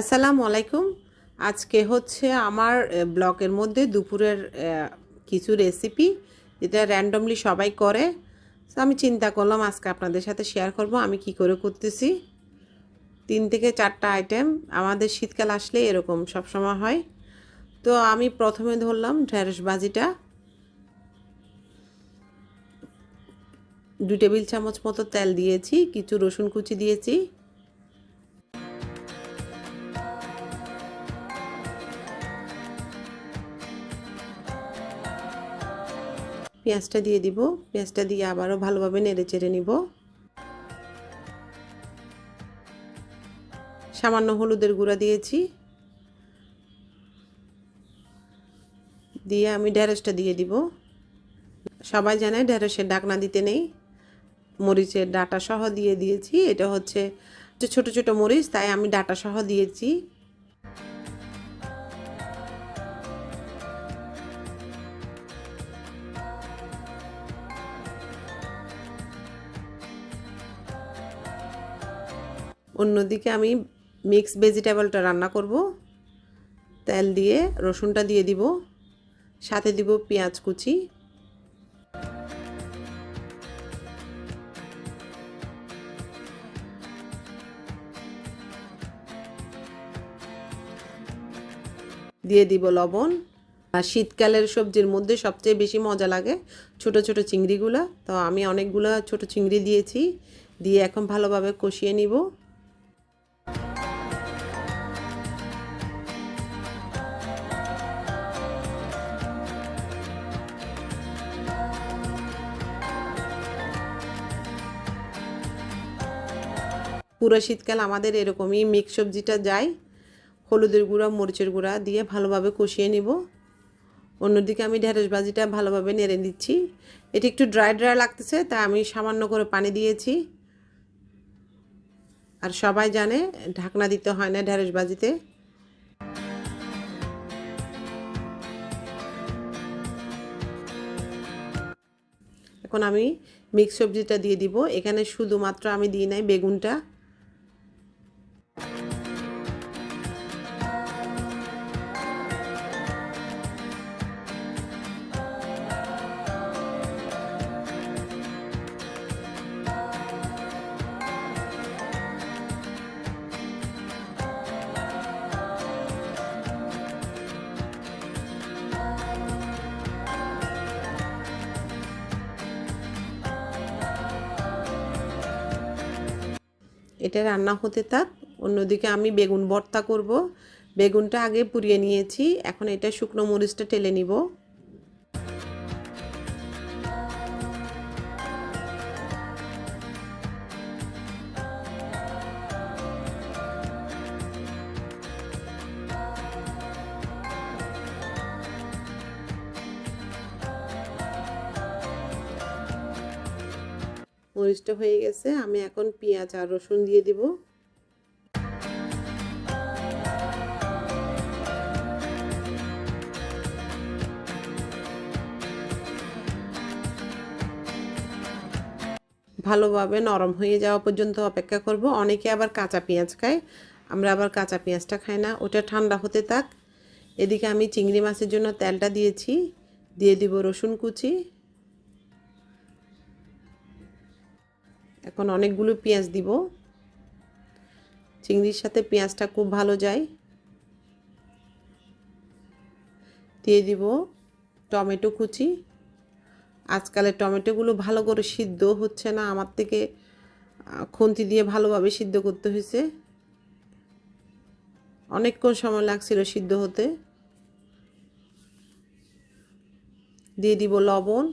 আসসালামু আলাইকুম। আজকে হচ্ছে আমার ব্লগের মধ্যে দুপুরের কিছু রেসিপি যেটা র্যান্ডমলি সবাই করে। আমি চিন্তা করলাম আজকে আপনাদের সাথে শেয়ার করব, আমি কি করে করতেছি। তিন থেকে চারটা আইটেম আমাদের শীতকাল আসলে এরকম সবসময় হয়। তো আমি প্রথমে ধরলাম ঢেঁড়স ভাজিটা। দু টেবিল চামচ মতো তেল দিয়েছি, কিছু রসুন কুচি দিয়েছি। পেঁয়াজটা দিয়ে দিব। পেঁয়াজটা দিয়ে আবারও ভালোভাবে নেড়ে চেড়ে নিব। সামান্য হলুদের গুঁড়া দিয়েছি। দিয়ে আমি ঢেঁড়সটা দিয়ে দিব। সবাই জানে ঢেঁড়সের ডাকনা দিতে নেই। মরিচের ডাটা সহ দিয়ে দিয়েছি। এটা হচ্ছে ছোট ছোট মরিচ, তাই আমি ডাটা সহ দিয়েছি। অন্যদিকে আমি মিক্স ভেজিটেবলটা রান্না করব। তেল দিয়ে, রসুনটা দিয়ে দিব। সাথে দিব পেঁয়াজ কুচি। দিয়ে দিব লবণ। আর শীতকালের সবজির মধ্যে সবচেয়ে বেশি মজা লাগে ছোট ছোট চিংড়িগুলো। তো আমি অনেকগুলো ছোট চিংড়ি দিয়েছি। দিয়ে এখন ভালোভাবে কষিয়ে নিব। পুরো শীতকাল আমাদের এরকমই মিক্স সবজিটা যায়। হলুদের গুঁড়া, মরিচের গুঁড়া দিয়ে ভালোভাবে কষিয়ে নিব। অন্যদিকে আমি ঢেঁড়স ভাজিটা ভালোভাবে নেড়ে নিচ্ছি। এটি একটু ড্রাই ড্রাই লাগতেছে, তাই আমি সামান্য করে পানি দিয়েছি। আর সবাই জানে, ঢাকনা দিতে হয় না ঢেঁড়স ভাজিতে। এখন আমি মিক্স সবজিটা দিয়ে দিব। এখানে শুধুমাত্র আমি দিই নাই বেগুনটা। এটা রান্না হতে থাক। অন্যদিকে আমি বেগুন ভর্তা করব। বেগুনটা আগে পুড়িয়ে নিয়েছি। এখন এটা শুকনো মরিচটা টেলে নিব। মরিচটা হয়ে গেছে, আমি এখন পেঁয়াজ আর রসুন দিয়ে দিব। ভালোভাবে নরম হয়ে যাওয়া পর্যন্ত অপেক্ষা করব। অনেকে আবার কাঁচা পেঁয়াজ খায়, আমরা আবার কাঁচা পেঁয়াজটা খাই না, ওটা ঠান্ডা হতে থাক। এদিকে আমি চিংড়ি মাছের জন্য তেলটা দিয়েছি, দিয়ে দিব রসুন কুচি। এখন অনেকগুলো পেঁয়াজ দিব। চিংড়ির সাথে পেঁয়াজটা খুব ভালো যায়। দিয়ে দিব টমেটো কুচি। আজকালের টমেটোগুলো ভালো করে সিদ্ধ হচ্ছে না, আমার থেকে খুন্তি দিয়ে ভালোভাবে সিদ্ধ করতে হয়েছে। অনেকক্ষণ সময় লাগছিল সিদ্ধ হতে। দিয়ে দিব লবণ।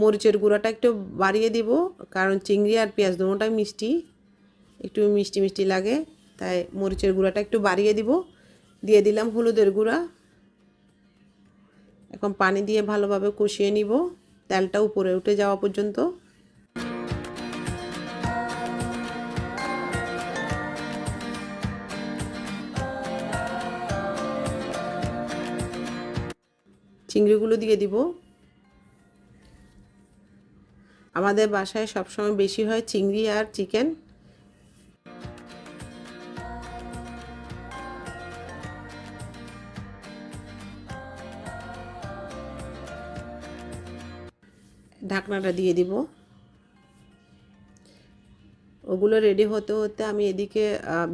মরিচের গুঁড়াটা একটু বাড়িয়ে দিব, কারণ চিংড়ি আর পেঁয়াজ দুটোটাই মিষ্টি, একটু মিষ্টি মিষ্টি লাগে, তাই মরিচের গুঁড়াটা একটু বাড়িয়ে দিব। দিয়ে দিলাম হলুদের গুঁড়া। এখন পানি দিয়ে ভালোভাবে কষিয়ে নিব, তেলটা উপরে উঠে যাওয়া পর্যন্ত। চিংড়িগুলো দিয়ে দিব। আমাদের বাসায় সবসময় বেশি হয় চিংড়ি আর চিকেন। ঢাকনাটা দিয়ে দিব। ওগুলো রেডি হতে হতে আমি এদিকে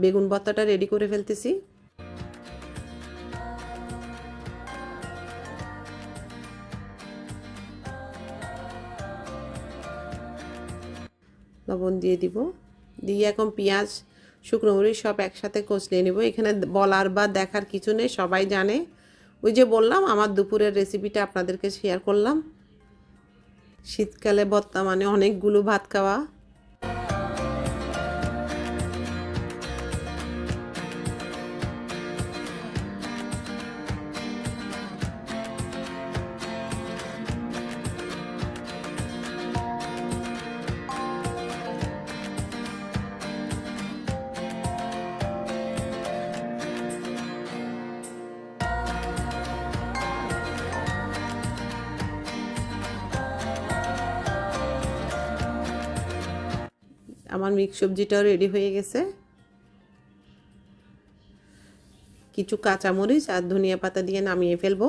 বেগুন বত্তাটা রেডি করে ফেলতেছি। লবণ দিয়ে দিব। দিয়ে এখন পেঁয়াজ, শুকনো মরিচ সব একসাথে কষলে নেব। এখানে বলার বা দেখার কিছু নেই, সবাই জানে। ওই যে বললাম, আমার দুপুরের রেসিপিটা আপনাদেরকে শেয়ার করলাম। শীতকালে ভর্তা মানে অনেকগুলো ভাত খাওয়া আমার মিক্স সবজিটাও রেডি হয়ে গেছে। কিছু কাঁচামরিচ আর ধনিয়া পাতা দিয়ে নামিয়ে ফেলব।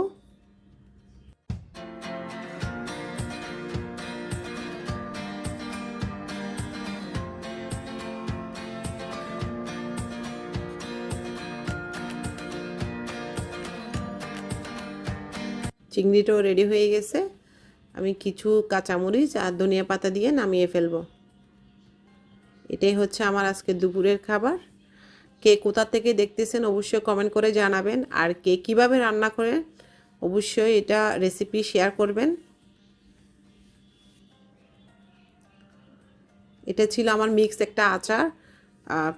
চিংড়িটাও রেডি হয়ে গেছে। আমি কিছু কাঁচামরিচ আর ধনিয়া পাতা দিয়ে নামিয়ে ফেলব। এটাই হচ্ছে আমার আজকে দুপুরের খাবার। কে কোথা থেকে দেখতেছেন অবশ্যই কমেন্ট করে জানাবেন। আর কে কীভাবে রান্না করেন অবশ্যই এটা রেসিপি শেয়ার করবেন। এটা ছিল আমার মিক্স একটা আচার।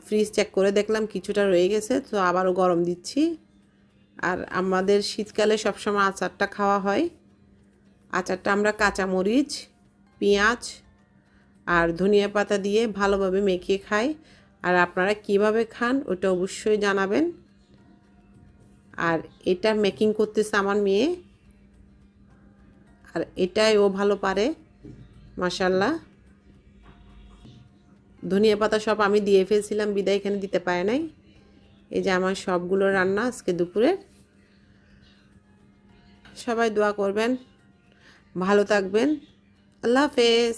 ফ্রিজ চেক করে দেখলাম কিছুটা রয়ে গেছে, তো আবারও গরম দিচ্ছি। আর আমাদের শীতকালে সবসময় আচারটা খাওয়া হয়। আচারটা আমরা কাঁচামরিচ, পেঁয়াজ আর ধনিয়া পাতা দিয়ে ভালোভাবে মেখে খাই। আর আপনারা কীভাবে খান ওটা অবশ্যই জানাবেন। আর এটা মেকিং করতেছে আমার মেয়ে। আর এটাই ও ভালো পারে মাসাল্লাহ ধনিয়া পাতা সব আমি দিয়ে ফেলছিলাম, বিদায় এখানে দিতে পারে নাই। এই যে আমার সবগুলো রান্না আজকে দুপুরে সবাই দোয়া করবেন, ভালো থাকবেন। আল্লাহ হাফেজ।